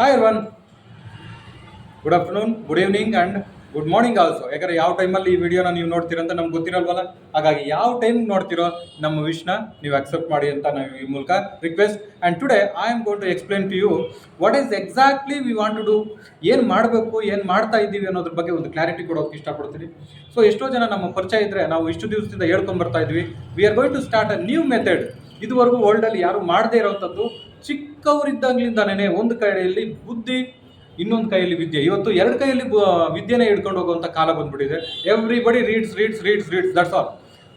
Hi everyone good afternoon good evening and good morning also ಯಾಕಂದರೆ ಯಾವ ಟೈಮಲ್ಲಿ ಈ ವಿಡಿಯೋನ ನೀವು ನೋಡ್ತೀರಂತ ನಮ್ಗೆ ಗೊತ್ತಿರಲ್ವಲ್ಲ? ಹಾಗಾಗಿ ಯಾವ ಟೈಮ್ ನೋಡ್ತಿರೋ ನಮ್ಮ ವಿಶ್ನ ನೀವು ಅಕ್ಸೆಪ್ಟ್ ಮಾಡಿ ಅಂತ ನಾವು ಈ ಮೂಲಕ request and today I am gonna explain to you what is exactly we want to do ಏನು ಮಾಡಬೇಕು, ಏನು ಮಾಡ್ತಾ ಇದ್ದೀವಿ ಅನ್ನೋದ್ರ ಬಗ್ಗೆ ಒಂದು ಕ್ಲಾರಿಟಿ ಕೊಡೋಕೆ ಇಷ್ಟಪಡ್ತೀನಿ. ಸೊ ಎಷ್ಟೋ ಜನ ನಮ್ಮ ಪರಿಚಯ ಇದ್ದರೆ ನಾವು ಇಷ್ಟು ದಿವಸದಿಂದ ಹೇಳ್ಕೊಂಬರ್ತಾ ಇದ್ವಿ. We are going to start a new method ಇದುವರೆಗೂ ವರ್ಲ್ಡಲ್ಲಿ ಯಾರು ಮಾಡದೇ ಇರೋವಂಥದ್ದು ಚಿಕ್ಕವರಿದ್ದಾಗಲಿಂದಾನೇ ಒಂದು ಕೈಯಲ್ಲಿ ಬುದ್ಧಿ, ಇನ್ನೊಂದು ಕೈಯಲ್ಲಿ ವಿದ್ಯೆ. ಇವತ್ತು ಎರಡು ಕೈಯಲ್ಲಿ ವಿದ್ಯೆನೇ ಹಿಡ್ಕೊಂಡು ಹೋಗುವಂಥ ಕಾಲ ಬಂದ್ಬಿಟ್ಟಿದೆ. Everybody reads reads reads reads that's all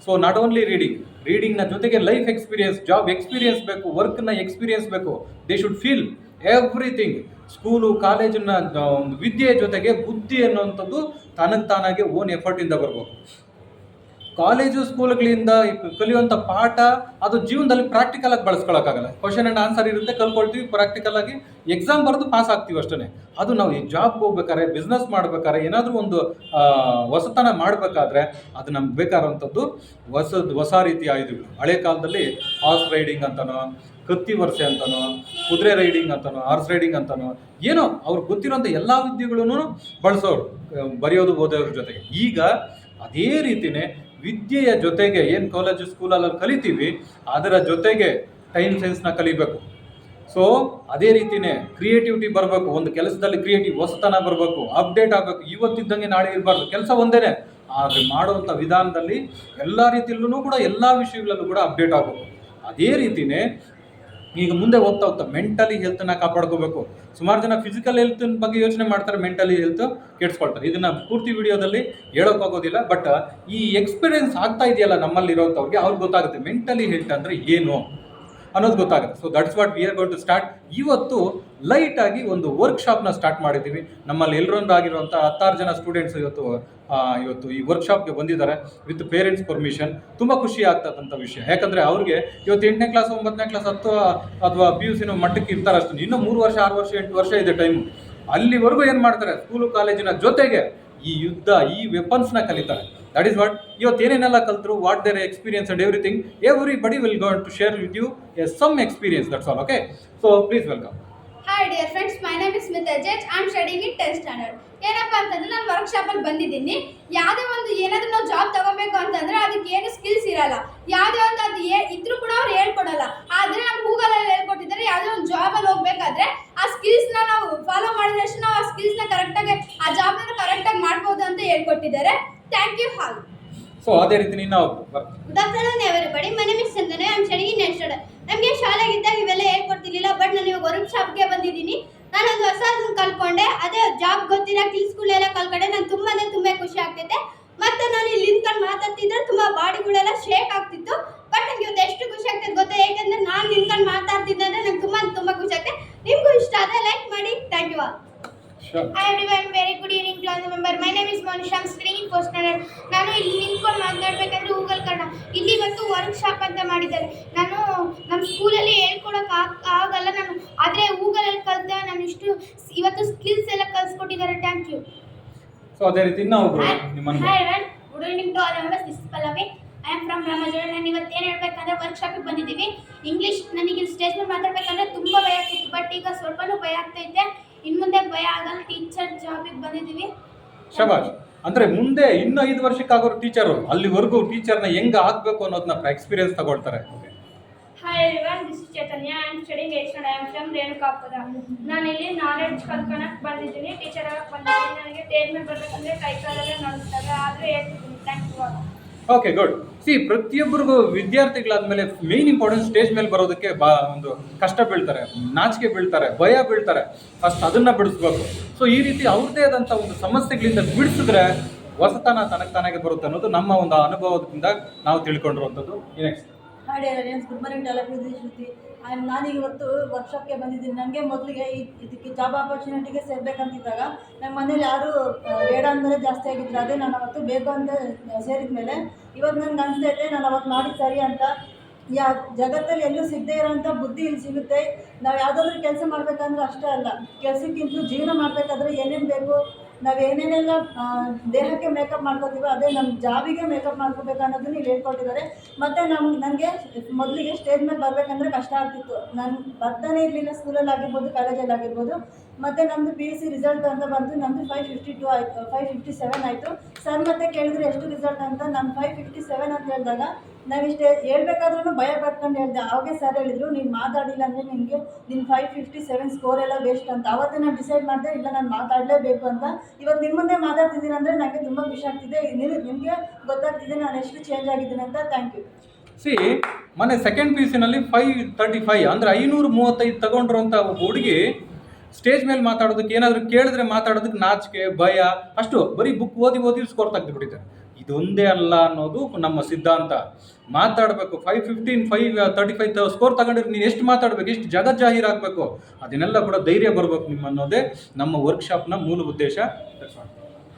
so not only reading ರೀಡಿಂಗ್ನ ಜೊತೆಗೆ ಲೈಫ್ ಎಕ್ಸ್ಪೀರಿಯನ್ಸ್ ಜಾಬ್ ಎಕ್ಸ್ಪೀರಿಯನ್ಸ್ ಬೇಕು ವರ್ಕ್ನ ಎಕ್ಸ್ಪೀರಿಯನ್ಸ್ ಬೇಕು. They should feel everything school ಕಾಲೇಜಿನ ಒಂದು ವಿದ್ಯೆಯ ಜೊತೆಗೆ ಬುದ್ಧಿ ಅನ್ನುವಂಥದ್ದು ತನಗೆ ತಾನಾಗೆ ಓನ್ ಎಫರ್ಟಿಂದ ಬರಬೇಕು. ಕಾಲೇಜು ಸ್ಕೂಲ್ಗಳಿಂದ ಕಲಿಯುವಂಥ ಪಾಠ, ಅದು ಜೀವನದಲ್ಲಿ ಪ್ರಾಕ್ಟಿಕಲ್ ಆಗಿ ಬಳಸ್ಕೊಳಕ್ಕಾಗಲ್ಲ. ಕ್ವಶನ್ ಆ್ಯಂಡ್ ಆನ್ಸರ್ ಇರುತ್ತೆ, ಕಲ್ಕೊಳ್ತೀವಿ ಪ್ರಾಕ್ಟಿಕಲ್ ಆಗಿ ಎಕ್ಸಾಮ್ ಬರೆದು ಪಾಸ್ ಆಗ್ತೀವಿ ಅಷ್ಟೇ ಅದು ನಾವು ಈ ಜಾಬ್ಗೆ ಹೋಗ್ಬೇಕಾದ್ರೆ ಬಿಸ್ನೆಸ್ ಮಾಡ್ಬೇಕಾದ್ರೆ, ಏನಾದರೂ ಒಂದು ಹೊಸತನ ಮಾಡಬೇಕಾದ್ರೆ ಅದು ನಮ್ಗೆ ಬೇಕಾದಂಥದ್ದು ಹೊಸದು, ಹೊಸ ರೀತಿ ಆಯುಧಗಳು ಹಳೆ ಕಾಲದಲ್ಲಿ ಹಾರ್ಸ್ ರೈಡಿಂಗ್ ಅಂತನೋ, ಕತ್ತಿ ವರ್ಷೆ ಅಂತನೋ, ಕುದುರೆ ರೈಡಿಂಗ್ ಅಂತನೋ ಹಾರ್ಸ್ ರೈಡಿಂಗ್ ಅಂತನೋ, ಏನೋ ಅವ್ರಿಗೆ ಗೊತ್ತಿರೋಂಥ ಎಲ್ಲ ವಿದ್ಯೆಗಳೂ ಬಳಸೋರು ಬರೆಯೋದು ಓದೋದ್ರ ಜೊತೆಗೆ. ಈಗ ಅದೇ ರೀತಿನೇ ವಿದ್ಯೆಯ ಜೊತೆಗೆ ಏನು ಕಾಲೇಜು ಸ್ಕೂಲಲ್ಲಿ ಕಲಿತೀವಿ, ಅದರ ಜೊತೆಗೆ ಟೈಮ್ ಸೆನ್ಸ್ನ ಕಲಿಬೇಕು. ಸೊ ಅದೇ ರೀತಿನೇ ಕ್ರಿಯೇಟಿವಿಟಿ ಬರಬೇಕು, ಒಂದು ಕೆಲಸದಲ್ಲಿ ಕ್ರಿಯೇಟಿವ್ ಹೊಸತನ ಬರಬೇಕು ಅಪ್ಡೇಟ್ ಆಗಬೇಕು. ಇವತ್ತಿದ್ದಂಗೆ ನಾಳೆ ಇರಬಾರ್ದು, ಕೆಲಸ ಒಂದೇನೆ. ಆದರೆ ಮಾಡುವಂಥ ವಿಧಾನದಲ್ಲಿ ಎಲ್ಲ ರೀತಿಯಲ್ಲೂ ಕೂಡ ಎಲ್ಲ ವಿಷಯಗಳಲ್ಲೂ ಕೂಡ ಅಪ್ಡೇಟ್ ಆಗಬೇಕು. ಅದೇ ರೀತಿನೇ ಈಗ ಮುಂದೆ ಹೋಗ್ತಾ ಹೋಗ್ತಾ ಮೆಂಟಲಿ ಹೆಲ್ತನ್ನ ಕಾಪಾಡ್ಕೋಬೇಕು. ಸುಮಾರು ಜನ ಫಿಸಿಕಲ್ ಹೆಲ್ತ್ ಬಗ್ಗೆ ಯೋಚನೆ ಮಾಡ್ತಾರೆ ಮೆಂಟಲಿ ಹೆಲ್ತ್ ಕೆಡ್ಸ್ಕೊಳ್ತಾರೆ. ಇದನ್ನ ಪೂರ್ತಿ ವಿಡಿಯೋದಲ್ಲಿ ಹೇಳೋಕ್ಕಾಗೋದಿಲ್ಲ ಬಟ್ ಈ ಎಕ್ಸ್ಪೀರಿಯನ್ಸ್ ಆಗ್ತಾ ಇದೆಯಲ್ಲ ನಮ್ಮಲ್ಲಿರೋಂಥವ್ರಿಗೆ ಅವ್ರಿಗೆ ಗೊತ್ತಾಗುತ್ತೆ ಮೆಂಟಲಿ ಹೆಲ್ತ್ ಅಂದರೆ ಏನು? ಅನ್ನೋದು ಗೊತ್ತಾಗುತ್ತೆ. So that's what we are going to start ಇವತ್ತು ಲೈಟ್ ಆಗಿ ಒಂದು ವರ್ಕ್ಶಾಪ್ನ ಸ್ಟಾರ್ಟ್ ಮಾಡಿದ್ದೀವಿ. ನಮ್ಮಲ್ಲಿ ಎಲ್ಲರೊಂದಾಗಿರುವಂಥ ಹತ್ತಾರು ಜನ ಸ್ಟೂಡೆಂಟ್ಸ್ ಇವತ್ತು ಇವತ್ತು ಈ ವರ್ಕ್ಶಾಪ್ಗೆ ಬಂದಿದ್ದಾರೆ. ವಿತ್ ಪೇರೆಂಟ್ಸ್ ಪರ್ಮಿಷನ್ ತುಂಬ ಖುಷಿ ಆಗ್ತಕ್ಕಂಥ ವಿಷಯ. ಯಾಕಂದರೆ ಅವ್ರಿಗೆ ಇವತ್ತು ಎಂಟನೇ ಕ್ಲಾಸ್ ಒಂಬತ್ತನೇ ಕ್ಲಾಸ್ ಹತ್ತು ಅಥವಾ ಪಿ ಯು ಸಿನ ಮಟ್ಟಕ್ಕೆ ಇರ್ತಾರೆ ಅಷ್ಟು. ಇನ್ನೂ ಮೂರು ವರ್ಷ, ಆರು ವರ್ಷ, ಎಂಟು ವರ್ಷ ಇದೆ ಟೈಮು ಅಲ್ಲಿವರೆಗೂ ಏನು ಮಾಡ್ತಾರೆ? ಸ್ಕೂಲು ಕಾಲೇಜಿನ ಜೊತೆಗೆ ಈ ಯುದ್ಧ, ಈ ವೆಪನ್ಸ್ನ ಕಲಿತಾರೆ. ದಟ್ ಈಸ್ ವಾಟ್ ಇವತ್ತು ಏನೇನೆಲ್ಲ ಕಲ್ತರು what their experience and everything everybody will go to share with you a some experience that's all okay so please welcome hi dear friends my name is Smita ಜೇಜ್ I am studying in tenth standard ಏನಪ್ಪ ಅಂತಂದ್ರೆ ನಾನು ವರ್ಕ್ಶಾಪಲ್ಲಿ ಬಂದಿದ್ದೀನಿ. ಯಾವುದೇ ಒಂದು ಏನಾದರೂ ನಾವು job ತಗೋಬೇಕು ಅಂತಂದ್ರೆ ಅದಕ್ಕೆ ಏನು ಸ್ಕಿಲ್ಸ್ ಇರಲ್ಲ. ಯಾವುದೇ ಒಂದು ಅದು ಏ ಇದ್ರೂ ಕೂಡ ಅವ್ರು ಹೇಳ್ಕೊಡಲ್ಲ. ಆದರೆ ನಮ್ಮ ಗೂಗಲಲ್ಲಿ ಹೇಳ್ಕೊಟ್ಟಿದ್ದಾರೆ ಯಾವುದೇ ಒಂದು ಜಾಬಲ್ಲಿ ಹೋಗ್ಬೇಕಾದ್ರೆ ಆ ಸ್ಕಿಲ್ಸ್ನ ನಾವು ಫಾಲೋ ಮಾಡಿದಷ್ಟು ನಾವು ಆ ಸ್ಕಿಲ್ಸ್ನ ಕರೆಕ್ಟಾಗಿ ಆ ಜಾಬ್ನ ಕರೆಕ್ಟಾಗಿ ಮಾಡ್ಬೋದು ಅಂತ ಹೇಳ್ಕೊಟ್ಟಿದ್ದಾರೆ. ಥ್ಯಾಂಕ್ ಯು ಹಾಲ್ ಸೊ ಅದೇ ರೀತಿ ನೀನು ಗುಡ್ ಆಫ್ಟರ್ನೂನ್ ಎವರಿಬಡಿ ಮೈ ಮನೆ ಮಿಸ್ ಅಂತಾನೆ? ಐ ಆಮ್ ಸ್ಟಡಿಂಗ್ ಸ್ಟೂಡೆಂಟ್ ನಮಗೆ ಶಾಲೆಗಿದ್ದಾಗ ಇವೆಲ್ಲ ಹೇಳ್ಕೊಡ್ತಿರ್ಲಿಲ್ಲ ಬಟ್ ನಾನು ಇವಾಗ ವರ್ಕ್ ಶಾಪ್ಗೆ ಬಂದಿದ್ದೀನಿ. ನಾನು ಹೊಸದನ್ನು ಕಲ್ತ್ಕೊಂಡೆ. ಅದೇ ಜಾಬ್ ಗೊತ್ತಿರೋ ಸ್ಕೂಲೆಲ್ಲ ಕಲ್ತ್ಕೊಂಡೆ. ನಾನು ತುಂಬಾ ತುಂಬ ಖುಷಿ ಆಗ್ತೈತೆ ಮತ್ತು ನಾನು ಇಲ್ಲಿ ನಿಂತ್ಕೊಂಡು ಮಾತಾಡ್ತಿದ್ರೆ ತುಂಬ ಬಾಡಿಗಳೆಲ್ಲ ಶೇಕ್ ಆಗ್ತಿತ್ತು. ಬಟ್ ನನಗೆ ಇವತ್ತು ಎಷ್ಟು ಖುಷಿ ಆಗ್ತದೆ ಗೊತ್ತಾ? ಏಕೆಂದರೆ ನಾನು ನಿಂತ್ಕೊಂಡು ಮಾತಾಡ್ತಿದ್ದೆ ಅಂದ್ರೆ ನಂಗೆ ತುಂಬ ತುಂಬ ಖುಷಿ ಆಗ್ತದೆ. ನಿಮಗೂ ಇಷ್ಟ ಆದರೆ ಲೈಕ್ ಮಾಡಿ. Thank you all Sure. Very good good evening class member my name is. I'm studying in first ನಾನು ಇಲ್ಲಿ ನಿಂತ್ಕೊಂಡು ಮಾತಾಡಬೇಕಂದ್ರೆ ಗೂಗಲ್ ಕನ್ನಡ. ಇಲ್ಲಿ ಇವತ್ತು ವರ್ಕ್ಶಾಪ್ ಅಂತ ಮಾಡಿದ್ದಾರೆ. ನಾನು ನಮ್ಮ ಸ್ಕೂಲಲ್ಲಿ ಆಗಲ್ಲ ನಾನು ಆದರೆ ಗೂಗಲಲ್ಲಿ ಕಲಿತ ನಾನು ಇಷ್ಟು ಇವತ್ತು ಸ್ಕಿಲ್ಸ್ ಎಲ್ಲ ಕಲಿಸ್ಕೊಟ್ಟಿದ್ದಾರೆ ಥ್ಯಾಂಕ್ ಯು ಸೊ ಅದೇ ರೀತಿ ಇನ್ನೂ ಒಬ್ರು ನಿಮ್ಮನ್ನು hi everyone good evening to all members this Pallavi I am from Ramajola ನಾನು ಇವತ್ತು ಏನು ಹೇಳ್ಬೇಕಂದ್ರೆ ವರ್ಕ್ಶಾಪಿಗೆ ಬಂದಿದ್ದೀವಿ. ಇಂಗ್ಲೀಷ್ ನನಗೆ ಸ್ಟೇಜ್ ಮೇಲೆ ಮಾತಾಡ್ಬೇಕಂದ್ರೆ ತುಂಬ ಭಯ ಆಗ್ತಿತ್ತು ಬಟ್ ಈಗ ಸ್ವಲ್ಪನೂ ಭಯ ಆಗ್ತೈತೆ ಇನ್ನು ಮುಂದೆ ಭಯ ಆಗಲ್ಲ ಟೀಚರ್ ಜಾಬಿಗೆ ಬಂದಿದ್ದೀವಿ. ಶಬಾಷ್ ಅಂದ್ರೆ ಮುಂದೆ ಇನ್ನು ಐದು ವರ್ಷಕ್ಕಾಗೋರು ಟೀಚರು ಅಲ್ಲಿವರೆಗೂ ಟೀಚರ್ನ ಹೆಂಗ್ ಆಗ್ಬೇಕು ಅನ್ನೋದನ್ನ ಎಕ್ಸ್ಪೀರಿಯನ್ಸ್ ತಗೊಳ್ತಾರೆ. Hi everyone this is Chaitanya I am studying at I am from Renukapura ನಾನು ಇಲ್ಲಿ ನಾಲೆಡ್ಜ್ ಕಲ್ತ್ಕೊಳಕ್ ಬಂದಿದ್ದೀನಿ. ಟೀಚರ್ ಆಗಕ್ಕೆ ಬಂದಿದ್ದೀನಿ. ನನಗೆ ಸ್ಟೇಜ್ ಮೇಲೆ ಬರಬೇಕಂದ್ರೆ ಕೈ ಕಾಲಲ್ಲೇ ನೋಡ್ತಾರೆ. ಆದರೆ ಹೇಳ್ತಿದ್ದೀನಿ. Thank you okay good see ಪ್ರತಿಯೊಬ್ಬರಿಗೂ ವಿದ್ಯಾರ್ಥಿಗಳಾದ್ಮೇಲೆ ಮೇನ್ ಇಂಪಾರ್ಟೆನ್ಸ್ ಸ್ಟೇಜ್ ಮೇಲೆ ಬರೋದಕ್ಕೆ ಬಾ ಒಂದು ಕಷ್ಟ ಬೀಳ್ತಾರೆ, ನಾಚಿಕೆ ಬೀಳ್ತಾರೆ, ಭಯ ಬೀಳ್ತಾರೆ. ಫಸ್ಟ್ ಅದನ್ನ ಬಿಡಿಸ್ಬೇಕು. ಸೊ ಈ ರೀತಿ ಅವ್ರದ್ದೇ ಆದಂಥ ಒಂದು ಸಮಸ್ಯೆಗಳಿಂದ ಬಿಡಿಸಿದ್ರೆ ಹೊಸತನ ತನಗೆ ತಾನಾಗೆ ಬರುತ್ತೆ ಅನ್ನೋದು ನಮ್ಮ ಒಂದು ಅನುಭವದಿಂದ ನಾವು ತಿಳ್ಕೊಂಡಿರುವಂಥದ್ದು. Next hi dear good morning develop Shruti and ನಾನೀಗ ಇವತ್ತು ವರ್ಕ್ಶಾಪ್ಗೆ ಬಂದಿದ್ದೀನಿ. ನನಗೆ ಮೊದಲಿಗೆ ಇದಕ್ಕೆ ಜಾಬ್ ಆಪರ್ಚುನಿಟಿಗೆ ಸೇರಬೇಕಂತಿದ್ದಾಗ ನಮ್ಮ ಮನೇಲಿ ಯಾರು ಬೇಡ ಅಂದರೆ ಜಾಸ್ತಿ ಆಗಿದ್ರು. ಅದೇ ನಾನು ಅವತ್ತು ಬೇಕು ಅಂತ ಸೇರಿದ ಮೇಲೆ ಇವತ್ತು ನನಗೆ ಅನಿಸ್ತೈತೆ ನಾನು ಅವತ್ತು ಮಾಡಿ ಸರಿ ಅಂತ. ಯಾ ಜಗತ್ತಲ್ಲಿ ಎಲ್ಲೂ ಸಿಗದೇ ಇರೋಂಥ ಬುದ್ಧಿ ಇಲ್ಲಿ ಸಿಗುತ್ತೆ. ನಾವು ಯಾವುದಾದ್ರೂ ಕೆಲಸ ಮಾಡಬೇಕಂದ್ರೆ ಅಷ್ಟೇ ಅಲ್ಲ. ಕೆಲಸಕ್ಕಿಂತಲೂ ಜೀವನ ಮಾಡಬೇಕಾದ್ರೆ ಏನೇನು ಬೇಕು? ನಾವು ಏನೇನೆಲ್ಲ ದೇಹಕ್ಕೆ ಮೇಕಪ್ ಮಾಡ್ಕೋತೀವೋ ಅದೇ ನಮ್ಮ ಜಾಬಿಗೆ ಮೇಕಪ್ ಮಾಡ್ಕೋಬೇಕು ಅನ್ನೋದನ್ನ ಇಲ್ಲಿ ಹೇಳ್ಕೊಟ್ಟಿದ್ದಾರೆ. ಮತ್ತು ನಮ್ಗೆ ನನಗೆ ಮೊದಲಿಗೆ ಸ್ಟೇಜ್ ಮೇಲೆ ಬರಬೇಕಂದ್ರೆ ಕಷ್ಟ ಆಗ್ತಿತ್ತು. ನಾನು ಬರ್ತಾನೆ ಇರಲಿಲ್ಲ ಸ್ಕೂಲಲ್ಲಿ ಆಗಿರ್ಬೋದು ಕಾಲೇಜಲ್ಲಿ ಆಗಿರ್ಬೋದು. ಮತ್ತು ನಮ್ಮದು ಪಿ ಯು ಸಿ ರಿಸಲ್ಟ್ ಅಂತ ಬಂತು ನಮ್ಮದು ಫೈವ್ ಫಿಫ್ಟಿ ಟು ಆಯಿತು ಫೈವ್ ಫಿಫ್ಟಿ ಸೆವೆನ್ ಆಯಿತು. ಸರ್ ಮತ್ತೆ ಕೇಳಿದ್ರೆ ಎಷ್ಟು ರಿಸಲ್ಟ್ ಅಂತ ನಮ್ಮ ಫೈವ್ ಫಿಫ್ಟಿ ಸೆವೆನ್ ಅಂತ ಹೇಳಿದಾಗ ನಾವು ಇಷ್ಟೇ ಹೇಳ್ಬೇಕಾದ್ರೂ ಭಯ ಪಡ್ಕೊಂಡು ಹೇಳಿದೆ ಅವಾಗೆ ಸರ್ ಹೇಳಿದ್ರು, ನೀನು ಮಾತಾಡಿಲ್ಲ ಅಂದರೆ ನಿನಗೆ ನಿನ್ನ ಫೈವ್ ಫಿಫ್ಟಿ ಸೆವೆನ್ ಸ್ಕೋರ್ ಎಲ್ಲ ವೇಸ್ಟ್ ಅಂತ. ಅವತ್ತೇ ನಾನು ಡಿಸೈಡ್ ಮಾಡಿದೆ, ಇಲ್ಲ ನಾನು ಮಾತಾಡಲೇಬೇಕು ಅಂತ. ಇವಾಗ ನಿಮ್ಮ ಮುಂದೆ ಮಾತಾಡ್ತಿದ್ದೀನಿ ಅಂದರೆ ನನಗೆ ತುಂಬ ಖುಷಿ ಆಗ್ತಿದೆ. ನಿಮಗೆ ಗೊತ್ತಾಗ್ತಿದೆ ನಾನು ಎಷ್ಟು ಚೇಂಜ್ ಆಗಿದ್ದೀನಿ ಅಂತ. ಥ್ಯಾಂಕ್ ಯು ಸಿ, ಮೊನ್ನೆ ಸೆಕೆಂಡ್ ಪಿ ಯು ಸಿನಲ್ಲಿ ಫೈವ್ ತರ್ಟಿ ಫೈವ್ ಅಂದರೆ ಐನೂರು ಮೂವತ್ತೈದು ತಗೊಂಡಿರುವಂಥ ಒಬ್ಬ ಹುಡುಗಿ ಸ್ಟೇಜ್ ಮೇಲೆ ಮಾತಾಡೋದಕ್ಕೆ ಏನಾದರೂ ಕೇಳಿದ್ರೆ ಮಾತಾಡೋದಕ್ಕೆ ನಾಚಿಕೆ, ಭಯ, ಅಷ್ಟು ಬರೀ ಬುಕ್ ಓದಿ ಓದಿ ಸ್ಕೋರ್ ತೆಗೆದುಬಿಟ್ಟಿದ್ದಾರೆ ಇದೊಂದೇ ಅಲ್ಲ ಅನ್ನೋದು ನಮ್ಮ ಸಿದ್ಧಾಂತ. ಮಾತಾಡಬೇಕು five fifteen five thirty five score ತಗೊಂಡಿದ್ರೆ ನೀನು ಎಷ್ಟು ಮಾತಾಡಬೇಕು ಎಷ್ಟು ಜಗ ಜಾಹೀರ್ ಆಗಬೇಕು ಅದನ್ನೆಲ್ಲ ಕೂಡ ಧೈರ್ಯ ಬರಬೇಕು ನಿಮ್ಮ ಅನ್ನೋದೇ ನಮ್ಮ ವರ್ಕ್ಶಾಪ್ನ ಮೂಲ ಉದ್ದೇಶ.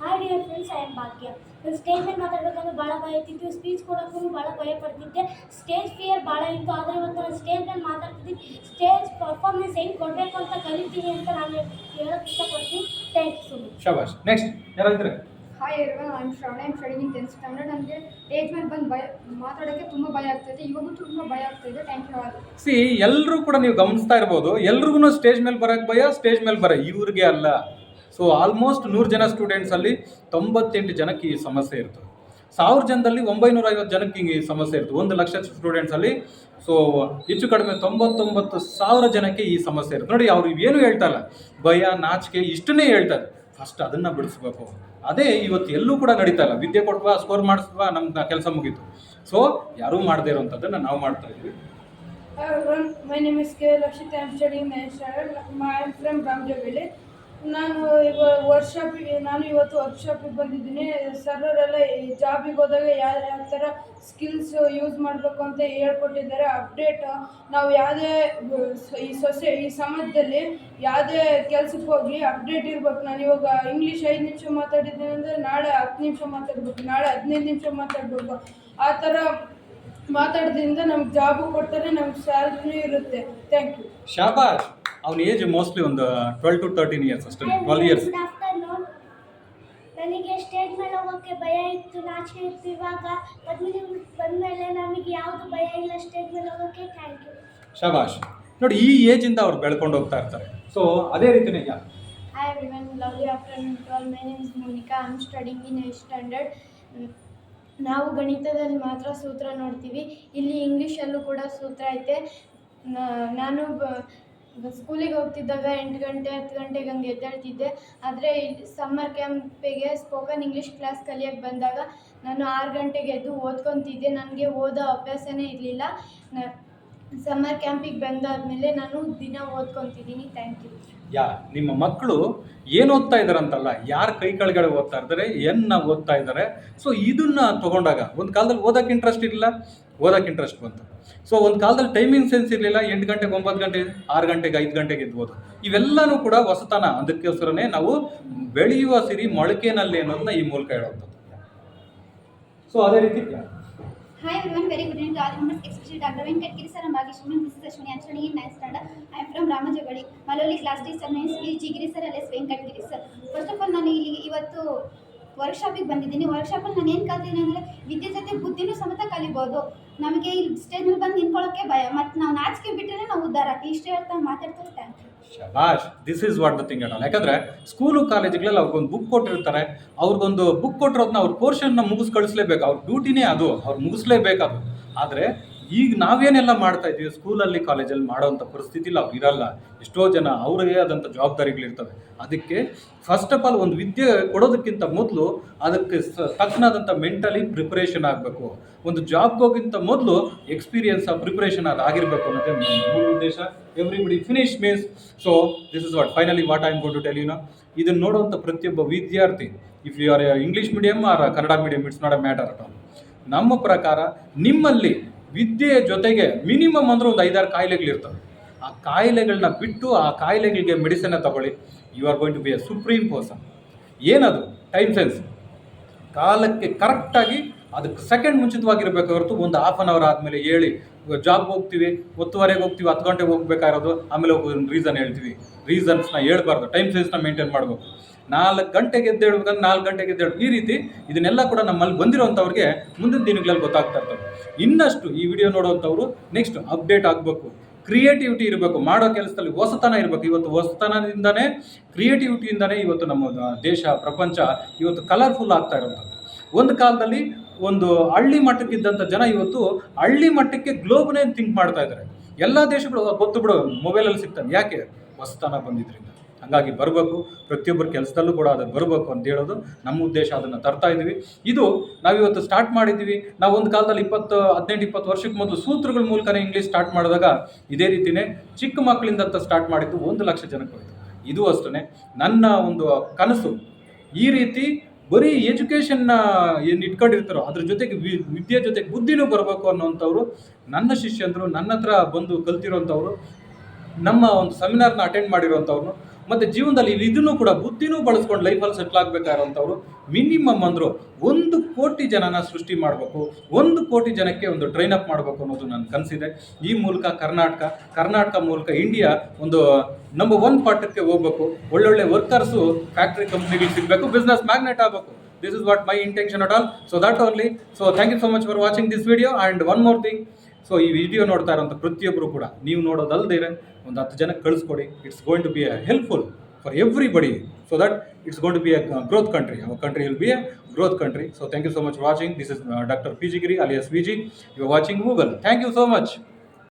Hi dear friends I am Bhagya ನಾನು ಸ್ಟೇಜ್ ಮೇಲೆ ಮಾತಾಡಬೇಕಂದ್ರೆ ಭಾಳ ಭಯ ಇರ್ತಿತ್ತು ಸ್ಪೀಚ್ ಕೊಡೋಕ್ಕೂ ಭಾಳ ಭಯ ಪಡ್ತಿದ್ದೆ. ಸ್ಟೇಜ್ ಫಿಯರ್ ಭಾಳ ಇತ್ತು ಆದರೆ ಇವತ್ತು ನಾನು ಸ್ಟೇಜ್ ಮೇಲೆ ಮಾತಾಡ್ತಿದ್ದೀನಿ ಸ್ಟೇಜ್ ಪರ್ಫಾರ್ಮೆನ್ಸ್ ಹೆಂಗೆ ಕೊಡಬೇಕು ಅಂತ ಕಲಿತೀನಿ ಅಂತ ನಾನು ಹೇಳೋಕ್ಕೆ ಇಷ್ಟಪಡ್ತೀನಿ. ಥ್ಯಾಂಕ್ ಯು ಸೊ ಮಚ್ ಶಬಾಷ್ next ಯಾರಾಗಿದ್ರೆ hi am Shravana I'm studying in tenth standard ನನಗೆ ಏಜ್ ಮೇಲೆ ಬಂದು ಭಯ, ಮಾತಾಡೋಕ್ಕೆ ತುಂಬ ಭಯ ಆಗ್ತಿದೆ. ಇವಾಗೂ ತುಂಬ ಭಯ ಆಗ್ತಿದೆ. ಥ್ಯಾಂಕ್ ಯು ಆಲ್ ಸಿ ಎಲ್ಲರೂ ಕೂಡ ನೀವು ಗಮನಿಸ್ತಾ ಇರ್ಬೋದು. ಎಲ್ರಿಗೂ ಸ್ಟೇಜ್ ಮೇಲೆ ಬರೋಕ್ಕೆ ಭಯ ಸ್ಟೇಜ್ ಮೇಲೆ ಬರ ಇವ್ರಿಗೆ ಅಲ್ಲ. ಸೊ ಆಲ್ಮೋಸ್ಟ್ ನೂರು ಜನ ಸ್ಟೂಡೆಂಟ್ಸಲ್ಲಿ ತೊಂಬತ್ತೆಂಟು ಜನಕ್ಕೆ ಈ ಸಮಸ್ಯೆ ಇರ್ತದೆ. ಸಾವಿರ ಜನದಲ್ಲಿ ಒಂಬೈನೂರ ಐವತ್ತು ಜನಕ್ಕೆ ಹಿಂಗೆ ಈ ಸಮಸ್ಯೆ ಇರ್ತದೆ. ಒಂದು ಲಕ್ಷ ಸ್ಟೂಡೆಂಟ್ಸಲ್ಲಿ ಸೊ ಹೆಚ್ಚು ಕಡಿಮೆ ತೊಂಬತ್ತೊಂಬತ್ತು ಸಾವಿರ ಜನಕ್ಕೆ ಈ ಸಮಸ್ಯೆ ಇರುತ್ತೆ ನೋಡಿ, ಅವ್ರು ಏನು ಹೇಳ್ತಾರಲ್ಲ? ಭಯ, ನಾಚಿಕೆ ಇಷ್ಟನ್ನೇ ಹೇಳ್ತಾರೆ. ಫಸ್ಟ್ ಅದನ್ನು ಬಿಡಿಸ್ಬೇಕು. ಅದೇ ಇವತ್ತು ಎಲ್ಲೂ ಕೂಡ ನಡೀತಾ ಇಲ್ಲ ವಿದ್ಯೆ ಕೊಟ್ವಾ ಸ್ಕೋರ್ ಮಾಡಿಸ್ವಾ ನಮ್ಮ ಕೆಲಸ ಮುಗೀತು ಸೊ ಯಾರೂ ಮಾಡದೇ ಇರೋವಂಥದ್ದನ್ನು ನಾವು ಮಾಡ್ತಾ ಇದ್ವಿ my everyone, my name is K. Lakshit. I am studying ninth standard. I ನಾನು ಇವಾಗ ವರ್ಕ್ಶಾಪಿಗೆ ನಾನು ಇವತ್ತು ವರ್ಕ್ಶಾಪಿಗೆ ಬಂದಿದ್ದೀನಿ. ಸರ್ವರೆಲ್ಲ ಈ ಜಾಬಿಗೆ ಹೋದಾಗ ಯಾವ ಯಾವ ಥರ ಸ್ಕಿಲ್ಸ್ ಯೂಸ್ ಮಾಡಬೇಕು ಅಂತ ಹೇಳ್ಕೊಟ್ಟಿದ್ದಾರೆ. ಅಪ್ಡೇಟ್ ನಾವು ಯಾವುದೇ, ಈ ಸೊಸೆ, ಈ ಸಮಾಜದಲ್ಲಿ ಯಾವುದೇ ಕೆಲಸಕ್ಕೆ ಹೋಗಲಿ ಅಪ್ಡೇಟ್ ಇರ್ಬೇಕು. ನಾನು ಇವಾಗ ಇಂಗ್ಲೀಷ್ ಐದು ನಿಮಿಷ ಮಾತಾಡಿದ್ದೀನಿ ಅಂದರೆ ನಾಳೆ ಹತ್ತು ನಿಮಿಷ ಮಾತಾಡ್ಬೇಕು. ನಾಳೆ ಹದಿನೈದು ನಿಮಿಷ ಮಾತಾಡಬೇಕು. ಆ ಥರ ಮಾತಾಡೋದ್ರಿಂದ ನಮ್ಗೆ ಜಾಬು ಕೊಡ್ತಾರೆ, ನಮ್ಗೆ ಸ್ಯಾಲ್ರಿ ಇರುತ್ತೆ. ಥ್ಯಾಂಕ್ ಯು ಶಾಬಾಷ್! ಅವನ ಏಜ್ ಮೋಸ್ಟ್ಲಿ ಒಂದು ಟ್ವೆಲ್ ಟು ತರ್ಟೀನ್ ಇಯರ್ಸ್ ಅಷ್ಟೇ ಟ್ವೆಲ್ ಇಯರ್ಸ್ ನನಗೆ ಸ್ಟೇಜ್ ಮೇಲೆ ಹೋಗೋಕ್ಕೆ ಭಯ ಇತ್ತು ನಾಚಿಕೆ ಇತ್ತು ಇವಾಗ. ಪದ್ಮಿನಿ ಬಂದಮೇಲೆ ನಮಗೆ ಯಾವುದು ಭಯ ಇಲ್ಲ ಸ್ಟೇಜ್ ಮೇಲೆ ಹೋಗೋಕ್ಕೆ ಥ್ಯಾಂಕ್ ಯು ಶಬಾಷ್ ನೋಡಿ ಈ ಏಜಿಂದ ಅವ್ರು ಬೆಳ್ಕೊಂಡು ಹೋಗ್ತಾ ಇರ್ತಾರೆ. ಸೊ ಅದೇ ರೀತಿನೇ ಯಾ Hi everyone, lovely afternoon to all. My name is Monica. I'm studying in 8th standard. ಮ್, ನಾವು ಗಣಿತದಲ್ಲಿ ಮಾತ್ರ ಸೂತ್ರ ನೋಡ್ತೀವಿ. ಇಲ್ಲಿ ಇಂಗ್ಲೀಷಲ್ಲೂ ಕೂಡ ಸೂತ್ರ ಐತೆ. ನ- ನಾನು ಬ ಸ್ಕೂಲಿಗೆ ಹೋಗ್ತಿದ್ದಾಗ ಎಂಟು ಗಂಟೆ, ಹತ್ತು ಗಂಟೆಗೆ ಹಂಗೆ ಎದ್ದೇಳ್ತಿದ್ದೆ. ಆದರೆ ಸಮ್ಮರ್ ಕ್ಯಾಂಪಿಗೆ ಸ್ಪೋಕನ್ ಇಂಗ್ಲೀಷ್ ಕ್ಲಾಸ್ ಕಲಿಯೋಕ್ಕೆ ಬಂದಾಗ ನಾನು ಆರು ಗಂಟೆಗೆ ಎದ್ದು ಓದ್ಕೊತಿದ್ದೆ. ನನಗೆ ಓದೋ ಅಭ್ಯಾಸನೇ ಇರಲಿಲ್ಲ. ಸಮ್ಮರ್ ಕ್ಯಾಂಪಿಗೆ ಬಂದಾದಮೇಲೆ ನಾನು ದಿನ ಓದ್ಕೊತಿದ್ದೀನಿ. ಥ್ಯಾಂಕ್ ಯು ಯಾ, ನಿಮ್ಮ ಮಕ್ಕಳು ಏನು ಓದ್ತಾ ಇದ್ದಾರೆ ಅಂತಲ್ಲ, ಯಾರ ಕೈ ಕೆಳಗಡೆ ಓದ್ತಾ ಇದ್ದಾರೆ ಎನ್ನ ಓದ್ತಾ ಇದ್ದಾರೆ ಸೊ ಇದನ್ನ ತಗೊಂಡಾಗ, ಒಂದು ಕಾಲದಲ್ಲಿ ಓದಕ್ಕೆ ಇಂಟ್ರೆಸ್ಟ್ ಇರಲಿಲ್ಲ ಓದಕ್ಕೆ ಇಂಟ್ರೆಸ್ಟ್ ಬಂತು. ಸೊ ಒಂದು ಕಾಲದಲ್ಲಿ ಟೈಮಿಂಗ್ ಸೆನ್ಸ್ ಇರಲಿಲ್ಲ, ಎಂಟು ಗಂಟೆಗೆ ಒಂಬತ್ತು ಗಂಟೆ, ಆರು ಗಂಟೆಗೆ ಐದು ಗಂಟೆಗೆ ಇದ್ಬೋದು ಇವೆಲ್ಲನೂ ಕೂಡ ಹೊಸತನ ಅದಕ್ಕೋಸ್ಕರನೇ ನಾವು ಬೆಳೆಯುವ ಸಿರಿ ಮೊಳಕೆನಲ್ಲಿ ಅನ್ನೋದನ್ನ ಈ ಮೂಲಕ ಹೇಳುವಂಥದ್ದು ಸೊ ಅದೇ ರೀತಿ hi everyone very good evening to all members especially doctor when sir ಅಂಬಾಗಿ Shri miss Ashwini ಅಂಚಣಿ in nine standard I am from ರಾಮಜಗಳಿ ಮಲೋಲಿ class teacher means P G Giri sir ಅಲ್ಲೇ Venkat sir first of all ನಾನು ಇಲ್ಲಿ ಇವತ್ತು ವರ್ಕ್ಶಾಪಿಗೆ ಬಂದಿದ್ದೀನಿ. ವರ್ಕ್ಶಾಪಲ್ಲಿ ನಾನು ಏನು ಕಲ್ತಿದ್ದೀನಿ ಅಂದರೆ ವಿದ್ಯೆ ಜೊತೆ ಬುದ್ಧಿನೂ ಸಮೇತ ಕಲಿಬೋದು. ನಮಗೆ ಈ ಸ್ಟೇಜ್ ಮೇಲೆ ಬಂದು ನಿಂತ್ಕೊಳ್ಳೋಕ್ಕೆ ಭಯ. ಮತ್ತು ನಾವು ನಾಚಿಕೆ ಬಿಟ್ಟರೆ ನಾವು ಉದ್ದಾರ ಇಷ್ಟೇ ಹೇಳ್ತಾ ಮಾತಾಡ್ತೀವಿ ಥ್ಯಾಂಕ್ ಶಬಾಷ್ this is what the thing ಅಲ್ಲ ಯಾಕಂದ್ರೆ ಸ್ಕೂಲು ಕಾಲೇಜ್ಗಳಲ್ಲಿ ಅವ್ರಿಗೊಂದು ಬುಕ್ ಕೊಟ್ಟಿರ್ತಾರೆ, ಅವ್ರಿಗೊಂದು ಬುಕ್ ಕೊಟ್ಟಿರೋದನ್ನ ಅವ್ರ ಪೋರ್ಷನ್ನ ಮುಗಿಸ್ ಕಳಿಸ್ಲೇಬೇಕು. ಅವ್ರ ಡ್ಯೂಟಿನೇ ಅದು, ಅವ್ರು ಮುಗಿಸ್ಲೇಬೇಕು ಅದು ಆದರೆ ಈಗ ನಾವೇನೆಲ್ಲ ಮಾಡ್ತಾ ಇದ್ದೀವಿ ಸ್ಕೂಲಲ್ಲಿ ಕಾಲೇಜಲ್ಲಿ ಮಾಡೋವಂಥ ಪರಿಸ್ಥಿತಿಲಿ ಅವ್ರು ಇರಲ್ಲ. ಎಷ್ಟೋ ಜನ ಅವರಿಗೆ ಆದಂಥ ಜವಾಬ್ದಾರಿಗಳಿರ್ತವೆ. ಅದಕ್ಕೆ ಫಸ್ಟ್ ಆಫ್ ಆಲ್ ಒಂದು ವಿದ್ಯೆ ಕೊಡೋದಕ್ಕಿಂತ ಮೊದಲು ಅದಕ್ಕೆ ತಕ್ಕನಾದಂಥ ಮೆಂಟಲಿ ಪ್ರಿಪ್ರೇಷನ್ ಆಗಬೇಕು. ಒಂದು ಜಾಬ್ಗೆ ಹೋಗಿಂತ ಮೊದಲು ಎಕ್ಸ್ಪೀರಿಯನ್ಸ್ ಪ್ರಿಪರೇಷನ್ ಅದು ಆಗಿರಬೇಕು ಅನ್ನೋದೇ ಮೂಲ ಉದ್ದೇಶ. Everybody finish means so this is what finally what I am go to tell you know ಇದನ್ನು ನೋಡುವಂಥ ಪ್ರತಿಯೊಬ್ಬ ವಿದ್ಯಾರ್ಥಿ if you are English medium or Kannada medium it's not a matter at ನಮ್ಮ ಪ್ರಕಾರ ನಿಮ್ಮಲ್ಲಿ ವಿದ್ಯೆಯ ಜೊತೆಗೆ ಮಿನಿಮಮ್ ಅಂದರೆ ಒಂದು ಐದಾರು ಕಾಯಿಲೆಗಳಿರ್ತವೆ. ಆ ಕಾಯಿಲೆಗಳನ್ನ ಬಿಟ್ಟು ಆ ಕಾಯಿಲೆಗಳಿಗೆ ಮೆಡಿಸನ್ನ ತಗೊಳ್ಳಿ. You are going to be a supreme person ಏನದು? ಟೈಮ್ ಸೆನ್ಸ್ ಕಾಲಕ್ಕೆ ಕರೆಕ್ಟಾಗಿ ಅದಕ್ಕೆ ಸೆಕೆಂಡ್ ಮುಂಚಿತವಾಗಿರ್ಬೇಕು ಹೊರತು ಒಂದು ಹಾಫ್ ಅನ್ ಅವರ್ ಆದಮೇಲೆ ಹೇಳಿ ಜಾಬ್ ಹೋಗ್ತೀವಿ ಹೊತ್ತುವರೆಗೆ ಹೋಗ್ತೀವಿ, ಹತ್ತು ಗಂಟೆಗೆ ಹೋಗ್ಬೇಕಾಗಿರೋದು, ಆಮೇಲೆ ಒಂದು ರೀಸನ್ ಹೇಳ್ತೀವಿ. ರೀಸನ್ಸ್ನ ಹೇಳ್ಬಾರ್ದು ಟೈಮ್ ಸೈನ್ಸ್ನ ಮೇಂಟೈನ್ ಮಾಡಬೇಕು. ನಾಲ್ಕು ಗಂಟೆಗೆ ಎದ್ದೇಳ್ಬೇಕಂದ್ರೆ ನಾಲ್ಕು ಗಂಟೆಗೆ ಎದ್ದೇಳು, ಈ ರೀತಿ ಇದನ್ನೆಲ್ಲ ಕೂಡ ನಮ್ಮಲ್ಲಿ ಬಂದಿರೋಂಥವ್ರಿಗೆ ಮುಂದಿನ ದಿನಗಳಲ್ಲಿ ಗೊತ್ತಾಗ್ತಾ ಇರ್ತವೆ ಇನ್ನಷ್ಟು ಈ ವಿಡಿಯೋ ನೋಡೋವಂಥವ್ರು ನೆಕ್ಸ್ಟ್ ಅಪ್ಡೇಟ್ ಆಗಬೇಕು. ಕ್ರಿಯೇಟಿವಿಟಿ ಇರಬೇಕು, ಮಾಡೋ ಕೆಲಸದಲ್ಲಿ ಹೊಸತನ ಇರಬೇಕು. ಇವತ್ತು ಹೊಸತನದಿಂದನೇ ಕ್ರಿಯೇಟಿವಿಟಿಯಿಂದನೇ ಇವತ್ತು ನಮ್ಮ ದೇಶ, ಪ್ರಪಂಚ ಇವತ್ತು ಕಲರ್ಫುಲ್ ಆಗ್ತಾ ಇರೋಂಥದ್ದು. ಒಂದು ಕಾಲದಲ್ಲಿ ಒಂದು ಹಳ್ಳಿ ಮಟ್ಟಕ್ಕಿದ್ದಂಥ ಜನ ಇವತ್ತು ಹಳ್ಳಿ ಮಟ್ಟಕ್ಕೆ ಗ್ಲೋಬ್ನೇ ಥಿಂಕ್ ಮಾಡ್ತಾ ಇದ್ದಾರೆ. ಎಲ್ಲ ದೇಶಗಳು ಗೊತ್ತು ಬಿಡು ಮೊಬೈಲಲ್ಲಿ ಸಿಗ್ತಾನೆ. ಯಾಕೆ? ಹೊಸತನ ಬಂದಿದ್ರಿಂದ. ಹಾಗಾಗಿ ಬರಬೇಕು. ಪ್ರತಿಯೊಬ್ಬರು ಕೆಲಸದಲ್ಲೂ ಕೂಡ ಅದು ಬರಬೇಕು ಅಂತ ಹೇಳೋದು ನಮ್ಮ ಉದ್ದೇಶ. ಅದನ್ನು ತರ್ತಾ ಇದ್ದೀವಿ. ಇದು ನಾವಿವತ್ತು ಸ್ಟಾರ್ಟ್ ಮಾಡಿದ್ದೀವಿ. ನಾವು ಒಂದು ಕಾಲದಲ್ಲಿ ಇಪ್ಪತ್ತು, ಹದಿನೆಂಟು, ಇಪ್ಪತ್ತು ವರ್ಷಕ್ಕೆ ಮೊದಲು ಸೂತ್ರಗಳ ಮೂಲಕನೇ ಇಂಗ್ಲೀಷ್ ಸ್ಟಾರ್ಟ್ ಮಾಡಿದಾಗ ಇದೇ ರೀತಿಯೇ ಚಿಕ್ಕ ಮಕ್ಕಳಿಂದ ಅಂತ ಸ್ಟಾರ್ಟ್ ಮಾಡಿದ್ದು ಒಂದು ಲಕ್ಷ ಜನಕ್ಕೆ ಇದು ಅಷ್ಟೇ ನನ್ನ ಒಂದು ಕನಸು. ಈ ರೀತಿ ಬರೀ ಎಜುಕೇಷನ್ನ ಏನು ಇಟ್ಕೊಂಡಿರ್ತಾರೋ ಅದ್ರ ಜೊತೆಗೆ ವಿದ್ಯೆ ಜೊತೆಗೆ ಬುದ್ಧಿನೂ ಬರಬೇಕು ಅನ್ನೋಂಥವ್ರು, ನನ್ನ ಶಿಷ್ಯಂದರು ನನ್ನ ಹತ್ರ ಬಂದು ಕಲ್ತಿರೋಂಥವ್ರು, ನಮ್ಮ ಒಂದು ಸೆಮಿನಾರ್ನ ಅಟೆಂಡ್ ಮಾಡಿರೋಂಥವ್ರು ಮತ್ತು ಜೀವನದಲ್ಲಿ ಇದನ್ನು ಕೂಡ ಬುದ್ಧಿನೂ ಬಳಸ್ಕೊಂಡು ಲೈಫಲ್ಲಿ ಸೆಟ್ಲ್ ಆಗಬೇಕಾಗಿರೋಂಥವ್ರು ಮಿನಿಮಮ್ ಅಂದರು ಒಂದು ಕೋಟಿ ಜನನ ಸೃಷ್ಟಿ ಮಾಡಬೇಕು, ಒಂದು ಕೋಟಿ ಜನಕ್ಕೆ ಒಂದು ಟ್ರೈನ್ ಅಪ್ ಮಾಡಬೇಕು ಅನ್ನೋದು ನನ್ನ ಕನಸಿದೆ. ಈ ಮೂಲಕ ಕರ್ನಾಟಕ ಕರ್ನಾಟಕ ಮೂಲಕ ಇಂಡಿಯಾ ಒಂದು ನಂಬರ್ ಒನ್ ಪಾಠಕ್ಕೆ ಹೋಗ್ಬೇಕು. ಒಳ್ಳೊಳ್ಳೆ ವರ್ಕರ್ಸು ಫ್ಯಾಕ್ಟ್ರಿ ಕಂಪ್ನಿಗಳು ಸಿಗಬೇಕು ಬಿಸ್ನೆಸ್ ಮ್ಯಾಗ್ನೆಟ್ ಆಗಬೇಕು. This is what my intention at all so that only so thank you so much for watching this video and one more thing so ಈ video ನೋಡ್ತಾ ಇರೋಂಥ ಪ್ರತಿಯೊಬ್ಬರು ಕೂಡ, ನೀವು ನೋಡೋದಲ್ಲದೆ ಒಂದು ಹತ್ತು ಜನಕ್ಕೆ ಕಳಿಸ್ಕೊಡಿ. It's going to be a helpful for everybody so that it's going to be a growth country our country will be a growth country so thank you so much watching this is doctor P G Giri alias V G U watching Google thank you so much